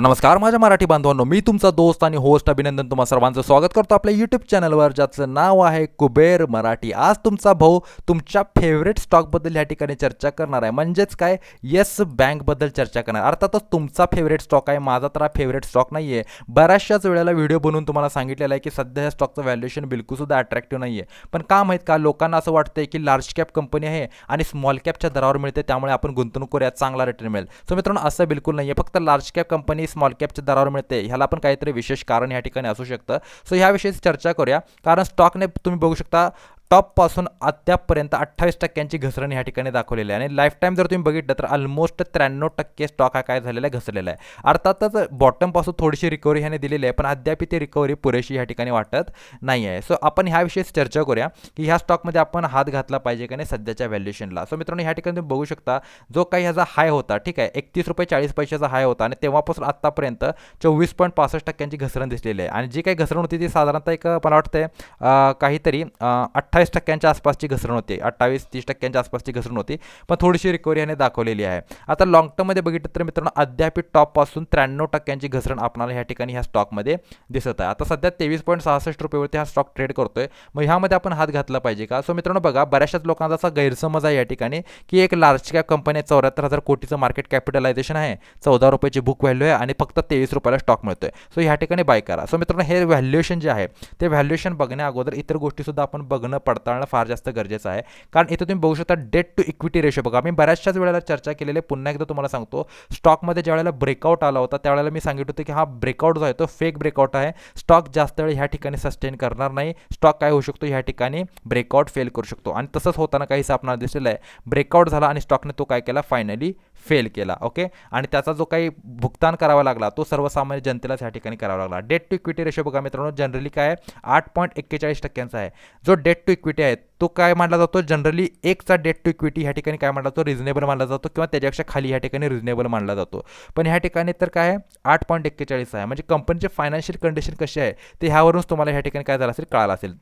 तर नमस्कार माझ्या मराठी बांधवांनो मी तुमचा दोस्त आणि होस्ट अभिनंदन तुम्हा सर्वांचं स्वागत करतो आपल्या यूट्यूब चॅनलवर ज्याचं नाव आहे कुबेर मराठी. आज तुमचा भाऊ तुमच्या फेवरेट स्टॉकबद्दल या ठिकाणी चर्चा करणार आहे. म्हणजेच काय? येस बँकबद्दल चर्चा करणार. अर्थातच तुमचा फेवरेट स्टॉक आहे माझा तर हा फेवरेट स्टॉक नाही आहे बऱ्याचशाच वेळेला व्हिडिओ बनवून तुम्हाला सांगितलेला आहे की सध्या या स्टॉकचं व्हॅल्युएशन बिलकुलसुद्धा अट्रॅक्टिव्ह नाही आहे पण का माहीत का? लोकांना असं वाटतंय की लार्ज कॅप कंपनी आहे आणि स्मॉल कॅपच्या दरावर मिळते त्यामुळे आपण गुंतवणूक करूया चांगला रिटर्न मिळेल. सो मित्रांनो असं बिलकुल नाही आहे फक्त लार्ज कॅप कंपनी स्मॉल कॅपच्या दरावर मिळते. ह्याला पण काहीतरी विशेष कारण या ठिकाणी असू शकतं. सो ह्याविषयी चर्चा करूया. कारण स्टॉकने तुम्ही बघू शकता टॉपपासून अद्यापपर्यंत अठ्ठावीस टक्क्यांची घसरण या ठिकाणी दाखवलेली आहे. आणि लाईफ टाईम जर तुम्ही बघितलं तर ऑलमोस्ट त्र्याण्णव टक्के स्टॉक हा काय झालेला आहे? घसरलेला आहे. अर्थातच बॉटमपासून थोडीशी रिकव्हरी ह्याने दिलेली आहे पण अद्याप ती रिकव्हरी पुरेशी या ठिकाणी वाटत नाही आहे. सो आपण ह्याविषयी चर्चा करूया की ह्या स्टॉकमध्ये आपण हात घातला पाहिजे का नाही सध्याच्या व्हॅल्युएशनला सो मित्रांनो ह्या ठिकाणी तुम्ही बघू शकता जो काही ह्याचा हाय होता ठीक आहे एकतीस रुपये चाळीस पैशाचा हाय होता आणि तेव्हापासून आत्तापर्यंत चोवीस पॉईंट पासष्ट टक्क्यांची घसरण दिसलेली आहे. आणि जी काही घसरण होती ती साधारणतः एक मला वाटतं काहीतरी अठ्ठावीस टक्क्यांच्या आसपासची घसरण होती. अठ्ठावीस तीस टक्क्यांच्या आसपासची घसरण होती पण थोडीशी रिकव्हरी याने दाखवलेली आहे. आता लॉंग टर्ममध्ये बघितलं तर मित्रांनो अद्याप टॉपपासून त्र्याण्णव टक्क्यांची घसरण आपणाला ह्या ठिकाणी ह्या स्टॉकमध्ये दिसत आहे. आता सध्या तेवीस पॉईंट सहासष्ट रुपयेवरती हा स्टॉक ट्रेड करतोय. मग ह्यामध्ये आपण हात घातला पाहिजे का? सो मित्रांनो बघा बऱ्याचशाच लोकांचा असा गैरसमज आहे या ठिकाणी की एक लार्ज कॅप कंपनी चौऱ्याहत्तर हजार कोटीचं मार्केट कॅपिटलायझेशन आहे. चौदा रुपयाची बुक व्हॅल्यू आहे आणि फक्त तेवीस रुपयाला स्टॉक मिळतोय. सो ह्या ठिकाणी बाय करा. सो मित्रांनो हे व्हॅल्युएशन जे आहे ते व्हॅल्युएशन बघण्या अगोदर इतर गोष्टीसुद्धा आपण बघणं पडताळणं फार जास्त गरजेचं आहे. कारण इथे तुम्ही बघू शकता डेट टू इक्विटी रेशो बघा. मी बऱ्याचशाच वेळेला चर्चा केलेली पुन्हा एकदा तुम्हाला सांगतो स्टॉकमध्ये ज्या वेळेला ब्रेकआउट आला होता त्यावेळेला मी सांगितलं होतं की हा ब्रेकआउट जो आहे तो फेक ब्रेकआउट आहे. स्टॉक जास्त वेळ ह्या ठिकाणी सस्टेन करणार नाही. स्टॉक काय होऊ शकतो? ह्या ठिकाणी ब्रेकआउट फेल करू शकतो. आणि तसंच होताना काही आपल्याला दिसलेलं आहे. ब्रेकआउट झाला आणि स्टॉकने तो काय केला? फायनली फेल केला ओके आणि त्याचा जो काही भुगतान करावा लागला तो सर्वसामान्य जनतेलाच ह्या ठिकाणी करावा लागला. डेट टू इक्विटी रेशो बघा मित्रांनो जनरली काय आहे? आठ पॉईंट एक्केचाळीस टक्क्यांचा आहे. जो डेट टू इक्विटी आहे तो काय मानला जातो? जनरली एकचा डेट टू इक्विटी ह्या ठिकाणी काय मानला जातो? रिझनेबल मानला जातो किंवा त्याच्यापेक्षा खाली ह्या ठिकाणी रिझनेबल मानला जातो. पण ह्या ठिकाणी तर काय आहे? आठ पॉईंट एक्केचाळीस आहे. म्हणजे कंपनीचे फायनान्शियल कंडिशन कशी आहे? ते ह्यावरूनच तुम्हाला ह्या ठिकाणी काय झालं असेल? कळालं असेल.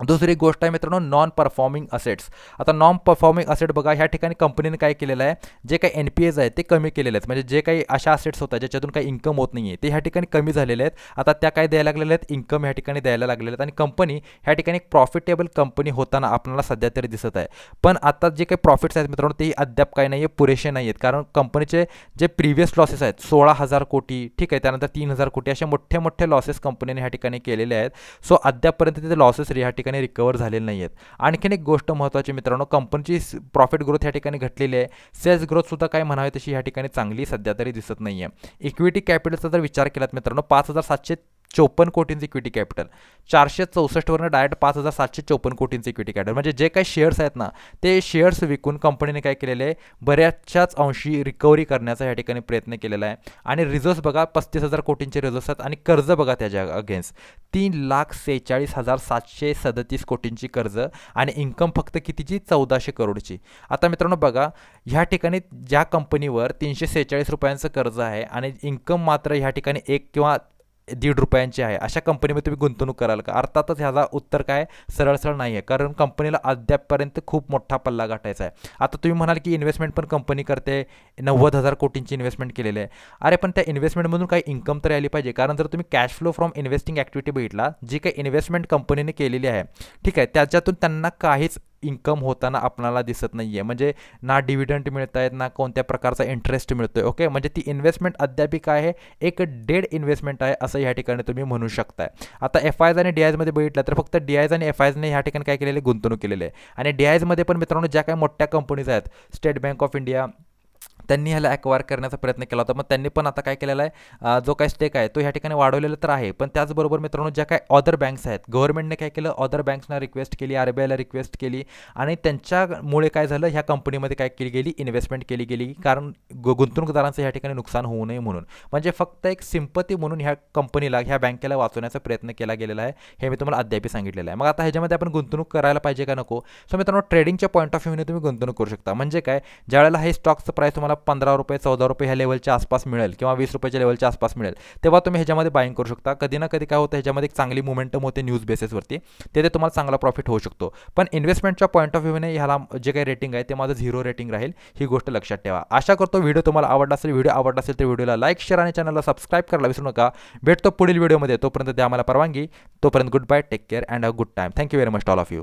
दुसरी गोष्ट आहे मित्रांनो नॉन परफॉर्मिंग असेट्स आता नॉन परफॉर्मिंग असेट बघा ह्या ठिकाणी कंपनीने काय केलेलं आहे? जे काही एन पी एज आहे ते कमी केलेले आहेत. म्हणजे जे काही अशा असेट्स होतात ज्याच्यातून काही इन्कम होत नाही आहे ते ह्या ठिकाणी कमी झालेले आहेत. आता त्या काय द्यायला लागलेल्या आहेत? इन्कम ह्या ठिकाणी द्यायला लागलेले आहेत. आणि कंपनी ह्या ठिकाणी एक प्रॉफिटेबल कंपनी होताना आपल्याला सध्या तरी दिसत आहे. पण आता जे काही प्रॉफिट्स आहेत मित्रांनो ते अद्याप काही नाही आहे पुरेसे नाही आहेत कारण कंपनीचे जे प्रिव्हियस लॉसेस आहेत सोळा हजार कोटी ठीक आहे त्यानंतर तीन हजार कोटी असे मोठे मोठे लॉसेस कंपनीने ह्या ठिकाणी केलेले आहेत. सो अद्यापपर्यंत तिथे लॉसेस ह्या ठिकाणी ठिकाणी रिकवर झालेले नाही आहेत आणखीन एक गोष्ट महत्त्वाची मित्रांनो कंपनीची प्रॉफिट ग्रोथ या ठिकाणी घटलेली आहे. सेल्स ग्रोथसुद्धा काय म्हणावे तशी या ठिकाणी चांगली सध्या तरी दिसत नाही आहे इक्विटी कॅपिटलचा जर विचार केलात मित्रांनो पाच हजार सातशे चोपन्न कोटींचं इक्विटी कॅपिटल चारशे चौसष्टवरनं डायरेक्ट पाच हजार सातशे चोपन्न कोटींचं इक्विटी कॅपिटल म्हणजे जे काही शेअर्स आहेत ना ते शेअर्स विकून कंपनीने काय केलेले आहे? बऱ्याचशाच अंशी रिकव्हरी करण्याचा या ठिकाणी प्रयत्न केलेला आहे. आणि रिझर्व्स बघा पस्तीस हजार कोटींचे रिझर्व्स आहेत आणि कर्ज बघा त्याच्या अगेन्स्ट तीन लाख सेहेचाळीस हजार सातशे सदतीस कोटींची कर्ज आणि इन्कम फक्त कितीची? चौदाशे करोडची. आता मित्रांनो बघा ह्या ठिकाणी ज्या कंपनीवर तीनशे सेहेचाळीस रुपयांचं कर्ज आहे आणि इन्कम मात्र ह्या ठिकाणी एक किंवा दीड रुपयांची आहे. अशा कंपनीमध्ये तुम्ही गुंतवणूक कराल का? अर्थातच ह्याचा उत्तर काय? सरळ सरळ नाही आहे कारण कंपनीला अद्यापपर्यंत खूप मोठा पल्ला गाठायचा आहे. आता तुम्ही म्हणाल की इन्व्हेस्टमेंट पण कंपनी करते. नव्वद हजार कोटींची इन्व्हेस्टमेंट केलेली आहे. अरे पण त्या इन्व्हेस्टमेंटमधून काही इन्कम तरी आली पाहिजे. कारण जर तुम्ही cash flow from investing activity बघितला जी काही इन्व्हेस्टमेंट कंपनीने केलेली आहे ठीक आहे त्याच्यातून त्यांना काहीच इन्कम होताना आपणाला दिसत नाही आहे म्हणजे ना डिव्हिडंट मिळत आहेत ना कोणत्या प्रकारचा इंटरेस्ट मिळतो आहे ओके म्हणजे ती इन्व्हेस्टमेंट अद्याप काय आहे एक डेड इन्व्हेस्टमेंट आहे असं ह्या ठिकाणी तुम्ही म्हणू शकताय. आता एफ आयज आणि डी आयजमध्ये बघितलं तर फक्त डी आयज आणि एफ आयजने ह्या ठिकाणी काय केलेले? गुंतवणूक केलेली आहे. आणि डी आयजमध्ये पण मित्रांनो ज्या काही मोठ्या कंपनीज आहेत स्टेट बँक ऑफ इंडिया त्यांनी ह्याला ॲक्वायर करण्याचा प्रयत्न केला होता. मग त्यांनी पण आता काय केलेला आहे? जो काय स्टेक आहे तो ह्या ठिकाणी वाढवलेला तर आहे. पण त्याचबरोबर मित्रांनो ज्या काय ऑदर बँक्स आहेत गव्हर्नमेंटने काय केलं? ऑदर बँक्सना रिक्वेस्ट केली आर बी आयला रिक्वेस्ट केली. आणि त्यांच्यामुळे काय झालं? ह्या कंपनीमध्ये काय केली गेली? इन्व्हेस्टमेंट केली गेली. कारण गु गुंतवणूकदारांचं ह्या ठिकाणी नुकसान होऊ नये म्हणून. म्हणजे फक्त एक सिंपती म्हणून ह्या कंपनीला ह्या बँकेला वाचवण्याचा प्रयत्न केला गेलेला आहे. हे मी तुम्हाला अद्याप सांगितलेलं आहे. मग आता ह्याच्यामध्ये आपण गुंतवणूक करायला पाहिजे का नको? सो मित्रांनो ट्रेडिंगच्या पॉईंट ऑफ व्ह्यूने तुम्ही गुंतवणूक करू शकता. म्हणजे काय? ज्यावेळेला हे स्टॉक्सचं प्राईस तुम्हाला तुम्हाला पंधरा रुपये चौदा रुपये ह्या लेवलच्या आसपास मिळेल किंवा वीस रुपयाच्या लेवलच्या आसपास मिळेल. तेव्हा तुम्ही ह्याच्यामध्ये बाईंग करू शकता. कधी ना कधी काय होतं ह्याच्यामध्ये एक चांगली मोमेंटम होते न्यूज बेसिसवरती तिथे तुम्हाला चांगला प्रॉफिट होऊ शकतो. पण इन्व्हेस्टमेंटच्या पॉईंट ऑफ व्ह्यूने ह्याला जे काही रेटिंग आहे ते माझं झिरो रेटिंग राहील. ही गोष्ट लक्षात ठेवा. आशा करतो व्हिडिओ तुम्हाला आवडला असेल. व्हिडिओ आवडला असेल तर व्हिडिओला लाईक शेअर आणि चॅनलला सबस्क्राईब करायला विसरू नका. भेटतो पुढील व्हिडिओमध्ये तोपर्यंत द्या आम्हाला परवानगी. तोपर्यंत good bye take care and a good time thank you very much all of you